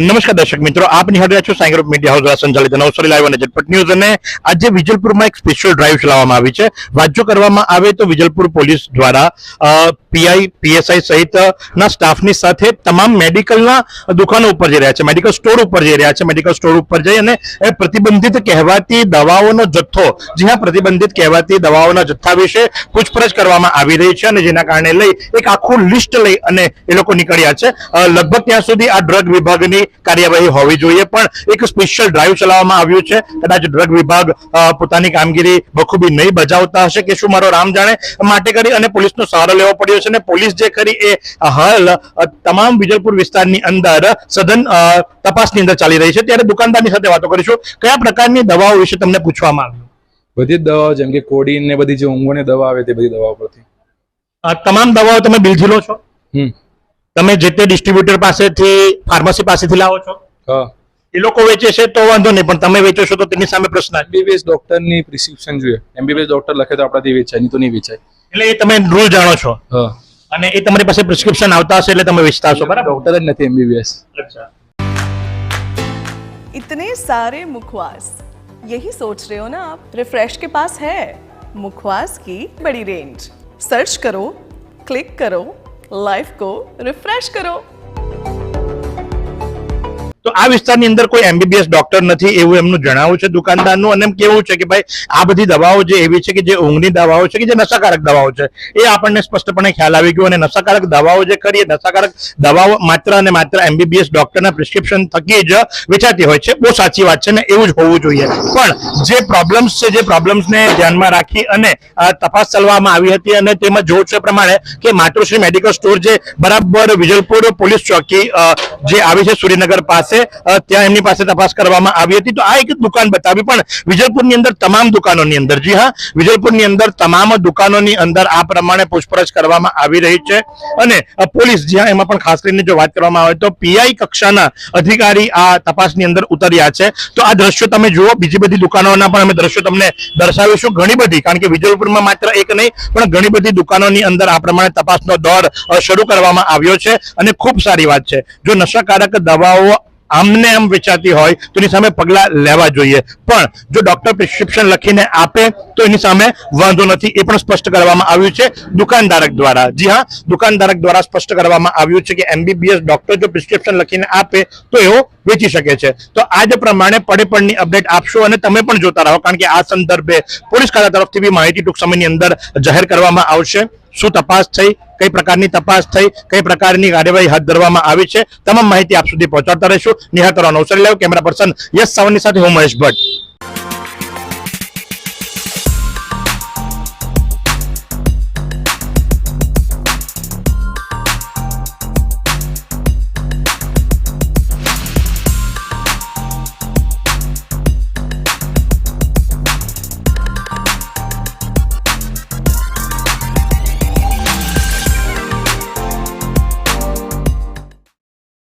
નમસ્કાર દર્શક મિત્રો, આપ નિહાળી છો સાંઈ ગ્રુપ મીડિયા હાઉસ દ્વારા સંચાલિત નવસારી લાઈવ અને ઝટપટ ન્યૂઝ. અને આજે વિજલપુરમાં એક સ્પેશિયલ ડ્રાઈવ ચલાવવામાં આવી છે. વાંચો કરવામાં આવે તો વિજલપુર પોલીસ દ્વારા પીઆઈ પીએસઆઈ સહિતના સ્ટાફની સાથે તમામ મેડિકલના દુકાનો ઉપર જઈ રહ્યા છે, મેડિકલ સ્ટોર ઉપર જઈ રહ્યા છે, મેડિકલ સ્ટોર ઉપર જઈ અને પ્રતિબંધિત કહેવાતી દવાઓનો જથ્થો, જી હા પ્રતિબંધિત કહેવાતી દવાઓના જથ્થા વિશે પૂછપરછ કરવામાં આવી રહી છે અને જેના કારણે લઈ એક આખું લિસ્ટ લઈ અને એ લોકો નીકળ્યા છે. લગભગ ત્યાં સુધી આ ડ્રગ વિભાગની કાર્યવાહી હોવી જોઈએ. પણ એક સ્પેશિયલ ડ્રાઈવ ચલાવવામાં આવ્યું છે. કદાચ ડ્રગ વિભાગ પોતાની કામગીરી બખૂબી નહીં બજાવતા હશે કે શું મારો રામ જાણે માટે કરી અને પોલીસનો સહારો લેવો પડ્યો છે અને પોલીસ જે કરી એ હાલ તમામ વિજલપુર વિસ્તારની અંદર સઘન તપાસની અંદર ચાલી રહી છે. ત્યારે દુકાનદારની સાથે વાતો કરીશું. કયા પ્રકારની દવાઓ વિશે તમને પૂછવામાં આવ્યું? બધી જ દવાઓ જેમ કે કોડીન ને બધી જે ઊંઘોની દવા આવે તે બધી દવાઓ પરથી. તમામ દવાઓ તમે બિલથી લો છો? હમ. તમે જે તે ડિસ્ટ્રીબ્યુટર પાસેથી ફાર્મસી પાસેથી લાવો છો હા એ લોકો વેચે છે તો વાંધો નહીં પણ તમે વેચો છો તો તેની સામે પ્રશ્ન છે. એમબીબીએસ ડોક્ટરની પ્રિસ્ક્રિપ્શન જોઈએ એમબીબીએસ ડોક્ટર લખે તો આપણાથી વેચાય નહીં તો નહીં વેચાય એટલે એ તમે રૂલ જાણો છો હા અને એ તમારી પાસે પ્રિસ્ક્રિપ્શન આવતા હશે એટલે તમે વેચતા હશો બરાબર ડોક્ટર જ નથી એમબીબીએસ અચ્છા इतने सारे मुखवास यही सोच रहे हो ना आप रिफ्रेश के पास है मुखवास की बड़ी रेंज सर्च करो क्लिक करो લાઈફ કો રિફ્રેશ કરો. તો આ વિસ્તારની અંદર કોઈ એમબીબીએસ ડોક્ટર નથી એવું એમનું જણાવવું છે દુકાનદારનું અને એમ કેવું છે કે ભાઈ આ બધી દવાઓ જે એવી છે કે જે ઊંઘની દવાઓ છે કે જે નશાકારક દવાઓ છે, એ આપણને સ્પષ્ટપણે ખ્યાલ આવી ગયો અને નશાકારક દવાઓ જે કરીએ નશાકારક દવાઓ માત્ર અને માત્ર એમબીબીએસ ડોક્ટરના પ્રિસ્ક્રિપ્શન થકી જ વેચાતી હોય છે. બહુ સાચી વાત છે ને એવું જ હોવું જોઈએ. પણ જે પ્રોબ્લેમ્સ છે, જે પ્રોબ્લેમ્સને ધ્યાનમાં રાખી અને તપાસ ચલાવવામાં આવી હતી અને તેમાં જોવું છે પ્રમાણે કે માતૃશ્રી મેડિકલ સ્ટોર જે બરાબર વિજલપુર પોલીસ ચોકી જે આવી છે સુરેનગર પાસે અ, ત્યાં એમની પાસે તપાસ કરવામાં આવી હતી. તો આ એક દુકાન બતાવી પણ વિજયપુરની અંદર તમામ દુકાનોની અંદર જી હા વિજયપુરની અંદર તમામ દુકાનોની અંદર આ પ્રમાણે પૂછપરછ કરવામાં આવી રહી છે. અને પોલીસ જ્યાં એમાં પણ ખાસ કરીને જો વાત કરવામાં આવે તો પીઆઈ કક્ષાના અધિકારી આ તપાસની અંદર ઉતર્યા છે. તો આ દ્રશ્યો તમે જુઓ બીજી બધી દુકાનોના પણ અમે દ્રશ્યો તમને દર્શાવીશું ઘણી બધી કારણ કે વિજયપુરમાં માત્ર એક નહીં પણ ઘણી બધી દુકાનોની અંદર આ પ્રમાણે તપાસનો દોર શરૂ કરવામાં આવ્યો છે. અને ખૂબ સારી વાત છે. જો નશાકારક દવાઓ આમને આમ વેચાતી હોય તો એની સામે પગલા લેવા જોઈએ. પણ જો ડોક્ટર પ્રિસ્ક્રિપ્શન લખીને આપે તો એની સામે વાંધો નથી. એ પણ સ્પષ્ટ કરવામાં આવ્યું છે દુકાનધારક દ્વારા. જી હા દુકાનધારક દ્વારા સ્પષ્ટ કરવામાં આવ્યું છે કે એમબીબીએસ ડોક્ટર જો પ્રિસ્ક્રિપ્શન લખીને આપે તો એવો વેચી શકે છે. તો આ જ પ્રમાણે પડે પડની અપડેટ આપશો અને તમે પણ જોતા રહો, કારણ કે આ સંદર્ભે પોલીસ ખાતા તરફથી બી માહિતી ટૂંક સમયની અંદર જાહેર કરવામાં આવશે. શું તપાસ થઈ, કઈ પ્રકારની તપાસ થઈ, કઈ પ્રકારની કાર્યવાહી હાથ ધરવામાં આવી છે, તમામ માહિતી આપ સુધી પહોંચાડતા રહીશું. નિહાળ કરવા Navsari live, camera person Yash Savani સાથે હું મહેશ ભટ્ટ.